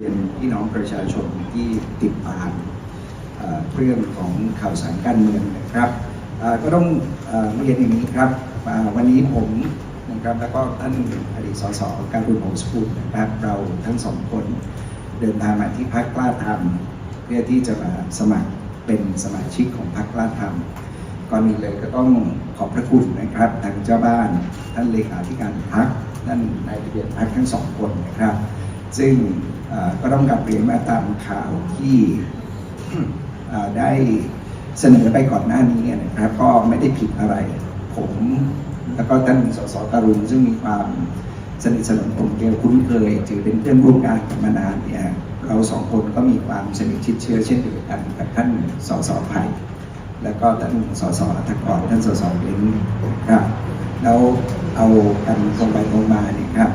เป็นพี่น้องประชาชนที่ติดตามเอ่อเรื่องของข่าวสารการเมืองนะครับก็ต้องเอ่อเรียนอย่างนี้ครับวันนี้ผมนะครับแล้วก็ท่านอดีตสสการุณโหสกุลนะครับเราทั้งสองคนเดินทางมาที่พักกล้าทำเพื่อที่จะมาสมัครเป็นสมาชิกของพักกล้าทำก่อนอื่นเลยก็ต้องขอบพระคุณนะครับทางเจ้าบ้านท่านเลขาธิการพักท่านนายทะเบียนพักทั้งสองคนนะครับ ซึ่ง ก็ต้องกลับเรียนมาตามข่าวที่ได้เสนอไปก่อนหน้านี้นะครับก็ไม่ได้ผิดอะไร ผมแล้วก็ท่านสสตรุณซึ่งมีความสนิทสนมผมเกลียวคุ้นเคยถือเป็นเพื่อนร่วมงานมานานเนี่ยเราสองคนก็มีความสนิทชิดเชื้อเช่นเดียวกันกับท่านสสไผ่แล้วก็ท่านสสอัฐกรท่านสสเล้งครับแล้วเอากันตรงไปตรงมาเนี่ยครับ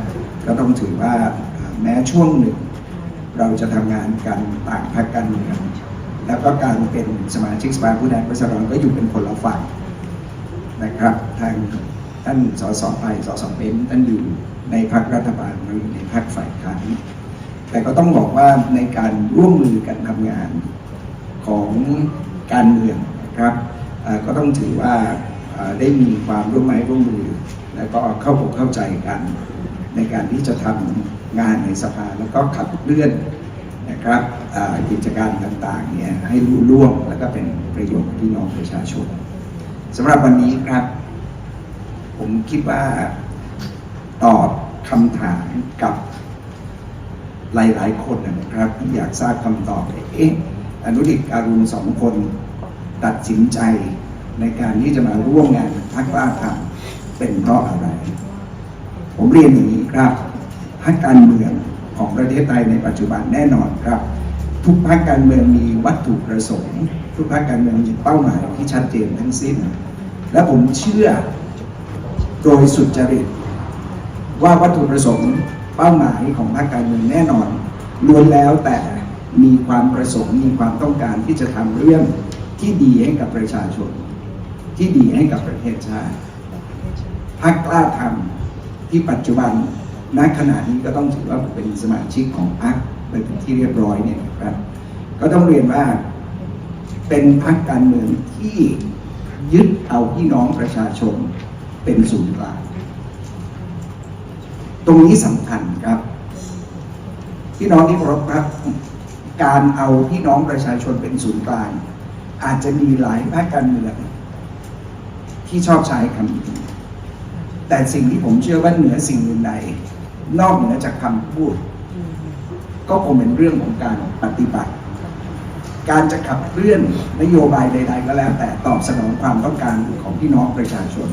ก็ต้องถือว่าแม้ช่วงหนึ่ง เราจะทำงานกันต่างพรรคการเมืองแล้วก็การเป็นสมาชิกสภาผู้แทนราษฎรก็อยู่เป็นคนละฝั่งนะครับ ทางท่านสสไปสสเป็นท่านอยู่ในพรรครัฐบาลเราอยู่ในพรรคฝ่ายค้านแต่ก็ต้องบอกว่าในการร่วมมือกันทำงานของการเมืองนะครับก็ต้องถือว่าได้มีความร่วมไม้ร่วมมือ แล้วก็เข้าอกเข้าใจกัน ในการที่จะทำงานในสภาแล้วก็ขับเคลื่อนนะครับกิจการต่างๆเนี่ยให้รู้ล่วงแล้วก็เป็นประโยชน์กับพี่น้องประชาชนสำหรับวันนี้ครับ ผมคิดว่าตอบคำถามกับหลาย ๆ คนนะครับที่อยากทราบคำตอบเอ๊ะอนุดิตการุณสองคนตัดสินใจในการที่จะมาร่วมงานพักกล้าทำเป็นเพราะอะไร ผมเรียนอย่างนี้ครับพรรคการเมืองของประเทศไทยในปัจจุบันแน่นอนครับ ทุกพรรคการเมืองมีวัตถุประสงค์ ทุกพรรคการเมืองมีเป้าหมายที่ชัดเจนทั้งสิ้น และผมเชื่อโดยสุจริต ว่าวัตถุประสงค์เป้าหมายของพรรคการเมืองแน่นอนล้วนแล้วแต่มีความประสงค์มีความต้องการที่จะทำเรื่องที่ดีให้กับประชาชน ที่ดีให้กับประเทศชาติพักกล้าทำ ที่ปัจจุบันณขณะนี้ก็ต้องถือว่าเป็นสมาชิกของพักเป็นที่เรียบร้อยเนี่ยครับก็ต้องเรียนว่าเป็นพักการเมืองที่ยึดเอาพี่น้องประชาชนเป็นศูนย์กลางตรงนี้สำคัญครับ พี่น้องที่เคารพครับ การเอาพี่น้องประชาชนเป็นศูนย์กลาง อาจจะมีหลายภาคการเมืองที่ชอบใช้คำนี้ แต่สิ่งที่ผมเชื่อว่าเหนือสิ่งอื่นใดนอกเหนือจากคำพูด ก็คงเป็นเรื่องของการปฏิบัติ การจะขับเคลื่อนนโยบายใด ๆ ก็แล้ว แต่ตอบสนองความต้องการของพี่น้องประชาชน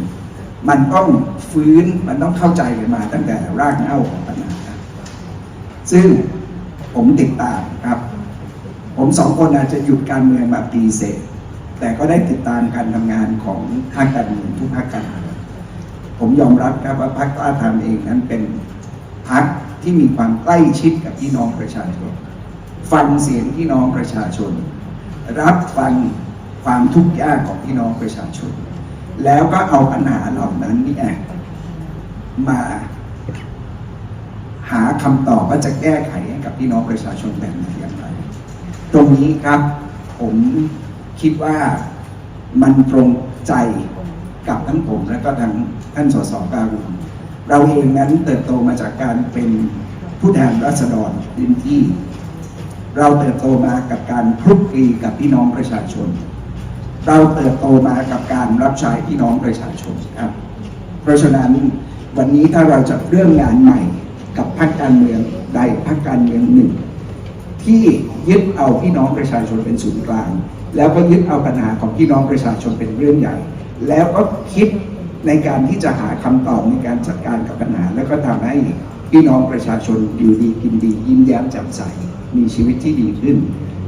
มันต้องฟื้นมันต้องเข้าใจกันมาตั้งแต่รากเหง้าของปัญหาซึ่งผมติดตามครับ ผมสองคนอาจจะหยุดการเมืองมาปีเศษแต่ก็ได้ติดตามการทำงานของภาคการเมืองทุกภาคการเมือง ผมยอมรับครับว่าพรรคกล้าทำเองนั้นเป็นพรรคที่มีความใกล้ชิดกับพี่น้องประชาชน ฟังเสียงพี่น้องประชาชน รับฟังความทุกข์ยากของพี่น้องประชาชน แล้วก็เอาปัญหาเหล่านั้นเนี่ยมาหาคำตอบว่าจะแก้ไขให้กับพี่น้องประชาชนแบบไหนอย่างไร ตรงนี้ครับผมคิดว่ามันตรงใจ กับทั้งผมและก็ทั้งท่านสสการุณเราเองนั้นเติบโตมาจากการเป็นผู้แทนราษฎรพื้นที่ เราเติบโตมากับการคลุกคลีกับพี่น้องประชาชน เราเติบโตมากับการรับใช้พี่น้องประชาชนครับเพราะฉะนั้นวันนี้ถ้าเราจะเริ่มงานใหม่กับพรรคการเมืองใดพรรคการเมืองหนึ่ง ที่ยึดเอาพี่น้องประชาชนเป็นศูนย์กลาง แล้วก็ยึดเอาปัญหาของพี่น้องประชาชนเป็นเรื่องใหญ่ แล้วก็คิดในการที่จะหาคำตอบในการจัดการกับปัญหา แล้วก็ทำให้พี่น้องประชาชนอยู่ดีกินดี ยิ้มแย้มแจ่มใส มีชีวิตที่ดีขึ้น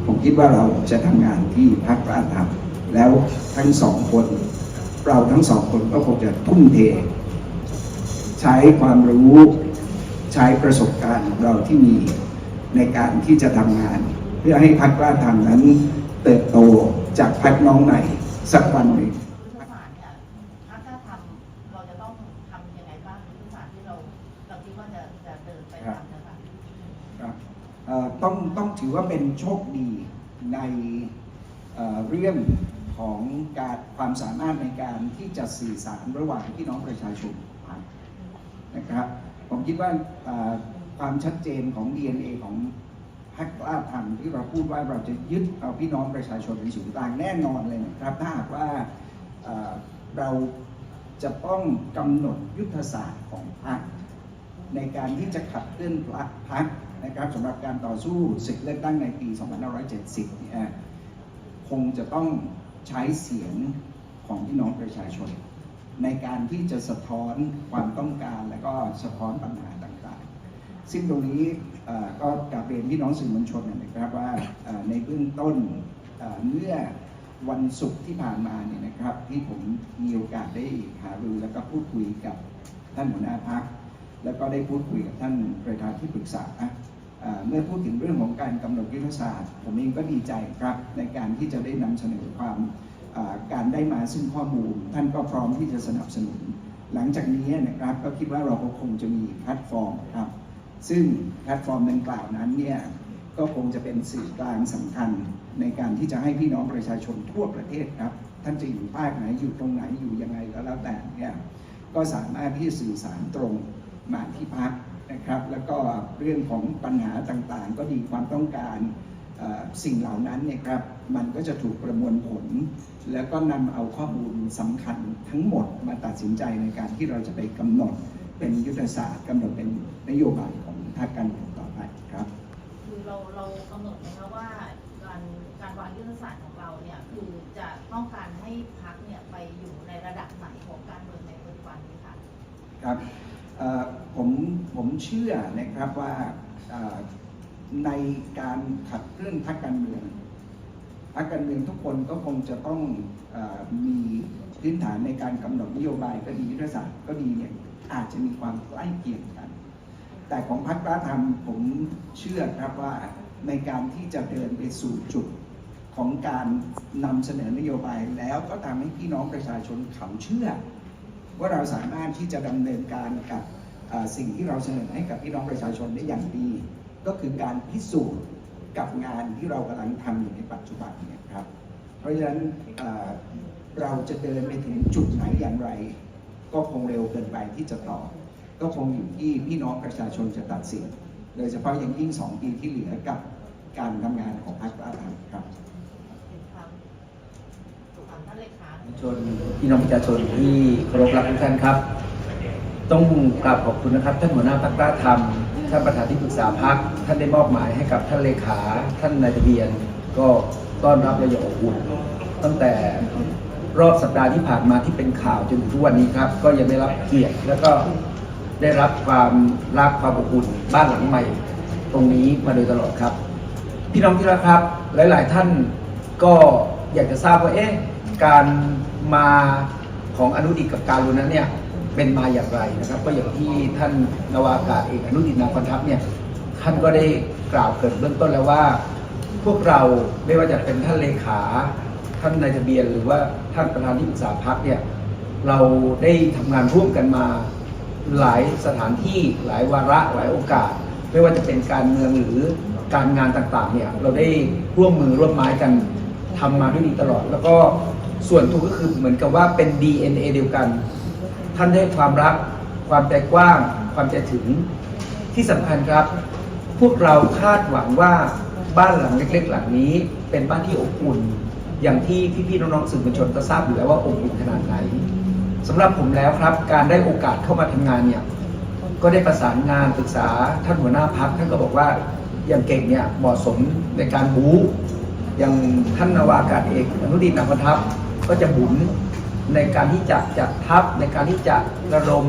ผมคิดว่าเราจะทำงานที่พักกล้าทำแล้วทั้งสองคน เราทั้งสองคนก็คงจะทุ่มเท ใช้ความรู้ใช้ประสบการณ์ของเราที่มีในการที่จะทำงาน เพื่อให้พักกล้าทำนั้น เติบโตจากพักน้องใหม่สักวันหนึ่ง ยุทธศาสตร์เนี่ยถ้าถ้าทำเราจะต้องทำยังไงบ้างยุทธศาสตร์ที่เราเราคิดว่าจะจะเดินไปตามนะคะ ครับ ต้องต้องถือว่าเป็นโชคดีในเเรื่องของการความสามารถในการที่จะสื่อสารระหว่างพี่น้องประชาชนนะครับ ผมคิดว่าความชัดเจนของ DNA ของพรรคกล้าทำที่เราพูดว่าเราจะยึดเอาพี่น้องประชาชนเป็นศูนย์กลางแน่นอนเลยนะครับถ้าหากว่าเอ่อเราจะต้องกำหนดยุทธศาสตร์ของพรรค ในการที่จะขับเคลื่อนพักนะครับสำหรับการต่อสู้ศึกเลือกตั้งในปี 2570เนี่ยคงจะต้องใช้เสียงของพี่น้องประชาชน ในการที่จะสะท้อนความต้องการและก็สะท้อนปัญหาต่างๆ ซึ่งตรงนี้ก็กลับเรียนพี่น้องสื่อมวลชนนะครับว่าในเบื้องต้นเอ่อเมื่อวันศุกร์ที่ผ่านมาเนี่ยนะครับที่ผมมีโอกาสได้หารือแล้วก็พูดคุยกับท่านหัวหน้าพัก แล้วก็ได้พูดคุยกับท่านประธานที่ปรึกษาเมื่อพูดถึงเรื่องของการกำหนดยุทธศาสตร์ ผมเองก็ดีใจครับในการที่จะได้นำเสนอความการได้มาซึ่งข้อมูล ท่านก็พร้อมที่จะสนับสนุน หลังจากนี้นะครับก็คิดว่าเราก็คงจะมีแพลตฟอร์มครับ ซึ่งแพลตฟอร์มดังกล่าวนั้นเนี่ยก็คงจะเป็นสื่อกลางสำคัญในการที่จะให้พี่น้องประชาชนทั่วประเทศครับ ท่านจะอยู่ภาคไหนอยู่ตรงไหนอยู่ยังไงก็แล้วแต่เนี่ยก็สามารถที่จะสื่อสารตรง มาที่พักนะครับ แล้วก็เรื่องของปัญหาต่างๆ ก็ดีความต้องการเอ่อสิ่งเหล่านั้นเนี่ยครับมันก็จะถูกประมวลผล แล้วก็นำเอาข้อมูลสำคัญทั้งหมดมาตัดสินใจในการที่เราจะไปกำหนดเป็นยุทธศาสตร์กำหนดเป็นนโยบายของพรรคการเมืองต่อไปครับคือเราเรากำหนดไหมคะว่าการการวางยุทธศาสตร์ของเราเนี่ยคือจะต้องการให้พักเนี่ยไปอยู่ในระดับไหนของการเมืองในปัจจุบันนี้ค่ะครับเอ่อ ผมผมเชื่อนะครับว่าในการขับเคลื่อนพรรคการเมืองพรรคการเมืองทุกคนก็คงจะต้องอมีพื้นฐานในการกำหนดนโยบายก็ดียุทธศาสตร์ก็ดีเนี่ยอาจจะมีความใกล้เคียงกัน แต่ของพรรคกล้าทำผมเชื่อครับว่าในการที่จะเดินไปสู่จุดของการนำเสนอนโยบายแล้วก็ทำให้พี่น้องประชาชนเขาเชื่อ ว่าเราสามารถที่จะดำเนินการกับสิ่งที่เราเสนอให้กับพี่น้องประชาชนได้อย่างดี ก็คือการพิสูจน์กับงานที่เรากำลังทำอยู่ในปัจจุบันเนี่ยครับ เพราะฉะนั้นเราจะเดินไปถึงจุดไหนอย่างไร ก็คงเร็วเกินไปที่จะตอบก็คงอยู่ที่พี่น้องประชาชนจะตัดสินโดยเฉพาะอย่างยิ่งสองปีที่เหลือกับการทำงานของพรรคกล้าทำครับ ครับถามท่านเลขา ชนพี่น้องประชาชนที่เคารพรักทุกท่านครับ ต้องกราบขอบคุณนะครับท่านหัวหน้าพักกล้าธรรมท่านประธานที่ปรึกษาพักท่านได้มอบหมายให้กับท่านเลขาท่านนายทะเบียน ก็ต้อนรับเราอย่างอบอุ่นตั้งแต่รอบสัปดาห์ที่ผ่านมาที่เป็นข่าวจนถึงทุกวันนี้ครับ ก็ยังได้รับเกียรติแล้วก็ได้รับความรักความอบอุ่นบ้านหลังใหม่ ตรงนี้มาโดยตลอดครับ พี่น้องที่รักครับ หลาย ๆ ท่านก็อยากจะทราบว่าเอ๊ะ การมาของอนุดิตกับการุณนั้นเนี่ยเป็นมาอย่างไรนะครับ ก็อย่างที่ท่านนวากาศเอกอนุดิตนาคอนทัพเนี่ยท่านก็ได้กล่าวเกิดเบื้องต้นแล้วว่า พวกเราไม่ว่าจะเป็นท่านเลขา ท่านนายทะเบียนหรือว่าท่านประธานที่ปรึกษาพักเนี่ยเราได้ทำงานร่วมกันมาหลายสถานที่หลายวาระหลายโอกาส ไม่ว่าจะเป็นการเมืองหรือการงานต่างๆเนี่ยเราได้ร่วมมือร่วมไม้กันทำมาด้วยดีตลอด แล้วก็ ส่วนตัวก็คือเหมือนกับว่าเป็น DNA เดียวกัน ท่านได้ความรัก ความใจกว้าง ความใจถึงที่สำคัญครับ พวกเราคาดหวังว่าบ้านหลังเล็ก ๆ หลังนี้ เป็นบ้านที่อบอุ่น อย่างที่พี่ๆน้องๆสื่อมวลชนก็ทราบอยู่แล้วว่าอบอุ่นขนาดไหนสำหรับผมแล้วครับ การได้โอกาสเข้ามาทำงานเนี่ยก็ได้ประสานงานปรึกษาท่านหัวหน้าพักท่านก็บอกว่าอย่างเก่งเนี่ยเหมาะสมในการบู๊อย่างท่านนาวากาศเอกอนุดิตนาคทัพ ก็จะบุนในการที่จะจัดทัพในการที่จะระดม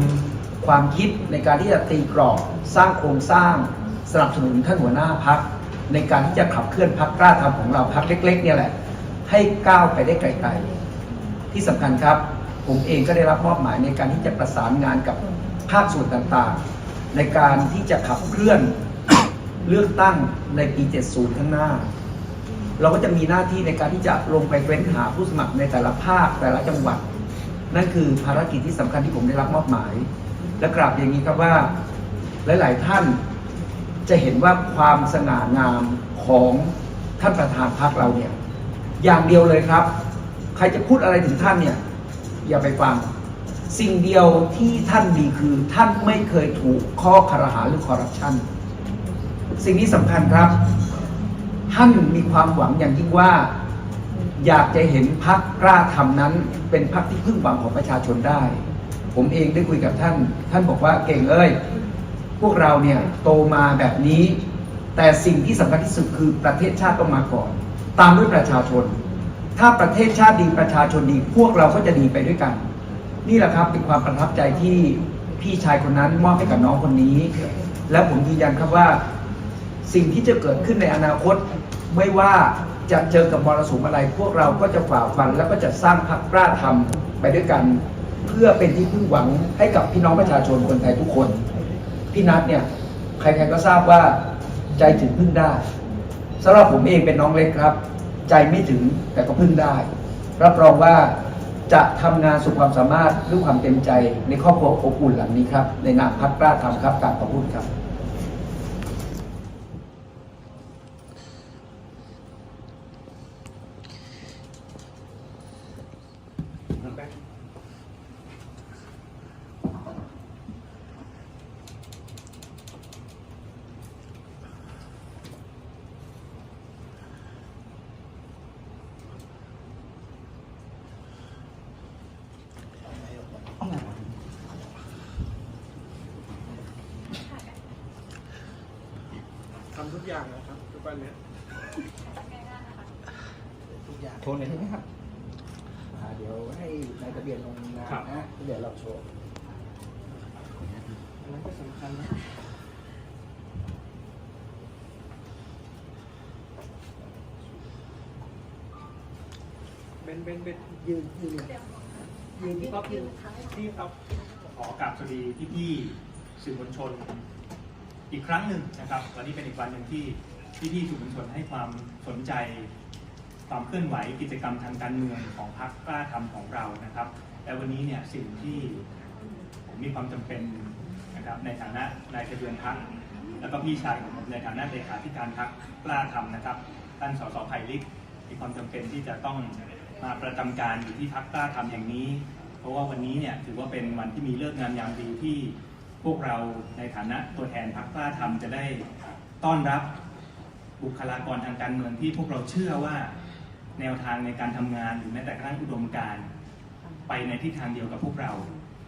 ความคิดในการที่จะตีกรอบสร้างโครงสร้าง สนับสนุนท่านหัวหน้าพักในการที่จะขับเคลื่อนพักกล้าทำของเราพักเล็ก ๆ เนี่ยแหละ ให้ก้าวไปได้ไกลๆ ที่สำคัญครับ ผมเองก็ได้รับมอบหมายในการที่จะประสานงานกับภาคส่วนต่างๆ ในการที่จะขับเคลื่อนเลือกตั้งในปี 70 ข้างหน้า เราก็จะมีหน้าที่ในการที่จะลงไปเฟ้นหาผู้สมัครในแต่ละภาคแต่ละจังหวัด นั่นคือภารกิจที่สำคัญที่ผมได้รับมอบหมาย และกราบอย่างนี้ครับว่าหลาย ๆ ท่านจะเห็นว่าความสง่างามของท่านประธานพรรคเราเนี่ยอย่างเดียวเลยครับ ใครจะพูดอะไรถึงท่านเนี่ยอย่าไปฟัง สิ่งเดียวที่ท่านมีคือท่านไม่เคยถูกข้อคารหาหรือคอร์รัปชันสิ่งนี้สำคัญครับ ท่านมีความหวังอย่างยิ่งว่า อยากจะเห็นพักกล้าทำนั้น เป็นพักที่พึ่งหวังของประชาชนได้ ผมเองได้คุยกับท่าน ท่านบอกว่าเก่งเอ้ยพวกเราเนี่ยโตมาแบบนี้ แต่สิ่งที่สำคัญที่สุดคือประเทศชาติต้องมาก่อน ตามด้วยประชาชน ถ้าประเทศชาติดีประชาชนดี พวกเราก็จะดีไปด้วยกัน นี่แหละครับเป็นความประทับใจที่พี่ชายคนนั้นมอบให้กับน้องคนนี้ แล้วผมยืนยันครับว่า สิ่งที่จะเกิดขึ้นในอนาคต ไม่ว่าจะเจอกับมรสุมอะไร พวกเราก็จะฝ่าฟัน แล้วก็จะสร้างพรรคกล้าทำไปด้วยกัน เพื่อเป็นที่พึ่งหวังให้กับพี่น้องประชาชนคนไทยทุกคน พี่นัทเนี่ยใครๆก็ทราบว่าใจถึงพึ่งได้สำหรับผมเองเป็นน้องเล็กครับ ใจไม่ถึงแต่ก็พึ่งได้ รับรองว่าจะทำงานสุดความสามารถด้วยความเต็มใจในครอบครัวอบอุ่นหลังนี้ครับ ในนามพักกล้าทำครับกรารขอบคุณครับ ทำทุกอย่างนะครับทุกวันเนี้ยทุกอย่างโทรเลยได้ไหมครับอ่าเดี๋ยวให้นายทะเบียนลงนะนะเดี๋ยวเราโชว์อันนั้นก็สำคัญนะเบนเบนเบนยืนยืนยืนที่ป๊อปยืนที่ป๊อปขอกราบสวัสดีพี่พี่ๆสื่อมวลชน อีกครั้งหนึ่งนะครับ วันนี้เป็นอีกวันหนึ่งที่พี่พี่สื่อมวลชนให้ความสนใจ ความเคลื่อนไหวกิจกรรมทางการเมืองของพรรคกล้าทำของเรานะครับ และวันนี้เนี่ยสิ่งที่ผมมีความจำเป็นนะครับในฐานะนายทะเบียนพรรคแล้วก็พี่ชายของผมในฐานะเลขาธิการพรรคกล้าทำนะครับท่านสสไผ่ลิกมีความจำเป็นที่จะต้องมาประจำการอยู่ที่พรรคกล้าทำอย่งนี้ เพราะว่าวันนี้เนี่ยถือว่าเป็นวันที่มีเลิกงามยามดีที่ พวกเราในฐานะตัวแทนพรรคกล้าทำจะได้ต้อนรับบุคลากรทางการเมืองที่พวกเราเชื่อว่าแนวทางในการทำงานหรือแม้แต่กระทั่งอุดมการณ์ไปในทิศทางเดียวกับพวกเรา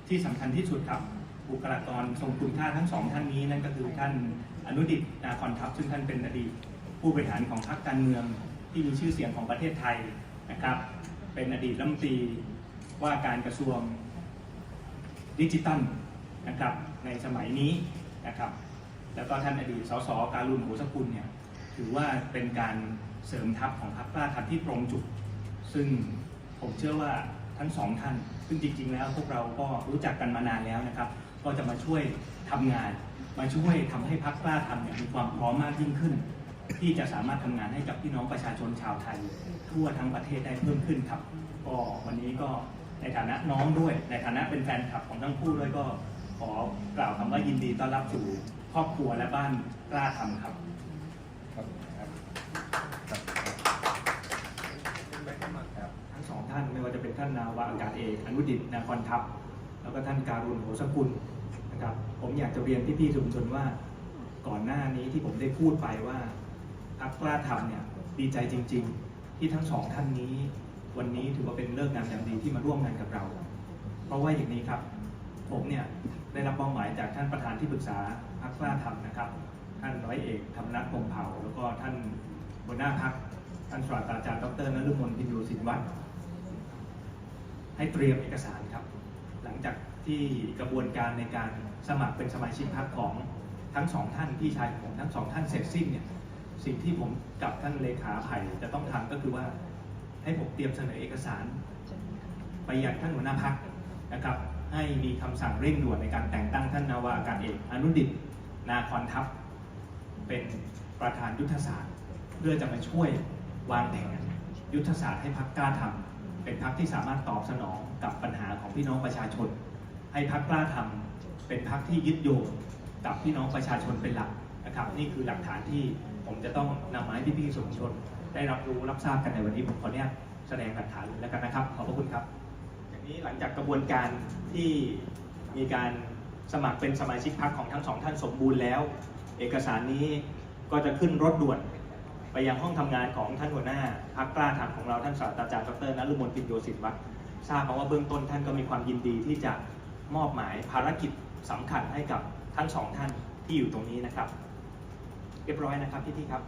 ที่สำคัญที่สุดครับบุคลากรทรงคุณค่าทั้งสองท่านนี้นั่นก็คือท่านอนุดิตนาคอนทัพซึ่งท่านเป็นอดีตผู้บริหารของพรรคการเมืองที่มีชื่อเสียงของประเทศไทยนะครับ เป็นอดีตรัฐมนตรีว่าการกระทรวงดิจิตัล นะครับในสมัยนี้นะครับ แล้วก็ท่านอดีตสสการุณโหสกุลเนี่ยถือว่าเป็นการเสริมทัพของพรรคกล้าทำที่ตรงจุด ซึ่งผมเชื่อว่าทั้งสองท่าน ซึ่งจริง ๆ แล้วพวกเราก็รู้จักกันมานานแล้วนะครับ ก็จะมาช่วยทำงาน มาช่วยทำให้พรรคกล้าทำเนี่ยมีความพร้อมมากยิ่งขึ้น ที่จะสามารถทำงานให้กับพี่น้องประชาชนชาวไทย ทั่วทั้งประเทศได้เพิ่มขึ้นครับ ก็วันนี้ก็ในฐานะน้องด้วย ในฐานะเป็นแฟนคลับของทั้งคู่ด้วยก็ ขอกล่าวคำว่ายินดีต้อนรับสู่ครอบครัวและบ้านกล้าทำครับครับครับครับทั้งสองท่านไม่ว่าจะเป็นท่านนาวาอากาศเอกอนุดิตนาคอนทัพ แล้วก็ท่านการุณโหสกุลนะครับ ผมอยากจะเรียนพี่ๆสื่อมวลชนว่า ก่อนหน้านี้ที่ผมได้พูดไปว่าพักกล้าทำเนี่ยดีใจจริง ๆ ที่ทั้งสองท่านนี้ วันนี้ถือว่าเป็นเลิกงามยามดีที่มาร่วมงานกับเรา เพราะว่าอย่างนี้ครับ ผมเนี่ยได้รับมอบหมายจากท่านประธานที่ปรึกษาพักกล้าทำนะครับ ท่านร้อยเอกธรรมนัฐพงเผ่า แล้วก็ท่านหัวหน้าพักท่านศาสตราจารย์ดรนฤมลพินโยสินวัฒน์ให้เตรียมเอกสารครับ หลังจากที่กระบวนการในการสมัครเป็นสมาชิกพรรคของทั้งสองท่านพี่ชายของผมทั้งสองท่านเสร็จสิ้นเนี่ยสิ่งที่ผมกับท่านเลขาไผ่จะต้องทำก็คือว่าให้ผมเตรียมเสนอเอกสาร ไปยังท่านหัวหน้าพักนะครับ ให้มีคำสั่งเร่งด่วนในการแต่งตั้งท่านนาวาอากาศเอกอนุดิตนาคอนทัพ เป็นประธานยุทธศาสตร์ เพื่อจะมาช่วยวางแผนยุทธศาสตร์ให้พักกล้าทำเป็นพักที่สามารถตอบสนองกับปัญหาของพี่น้องประชาชน ให้พักกล้าทำเป็นพักที่ยึดโยงกับพี่น้องประชาชนเป็นหลักนะครับ นี่คือหลักฐานที่ผมจะต้องนำมาให้พี่ๆสื่อมวลชน ได้รับรู้รับทราบกันในวันนี้ผมขออนุญาตแสดงหลักฐานแล้วกันนะครับ ขอบพระคุณครับ นี้หลังจากกระบวนการที่มีการสมัครเป็นสมาชิกพรรคของทั้งสองท่านสมบูรณ์แล้ว เอกสารนี้ก็จะขึ้นรถด่วน ไปยังห้องทำงานของท่านหัวหน้าพรรคกล้าทำของเราท่านศาสตราจารย์ดรนฤมลพินโยสินวัฒน์ทราบมาว่าเบื้องต้นท่านก็มีความยินดีที่จะมอบหมายภารกิจสำคัญให้กับทั้งสองท่านที่อยู่ตรงนี้นะครับ เรียบร้อยนะครับพี่ๆครับ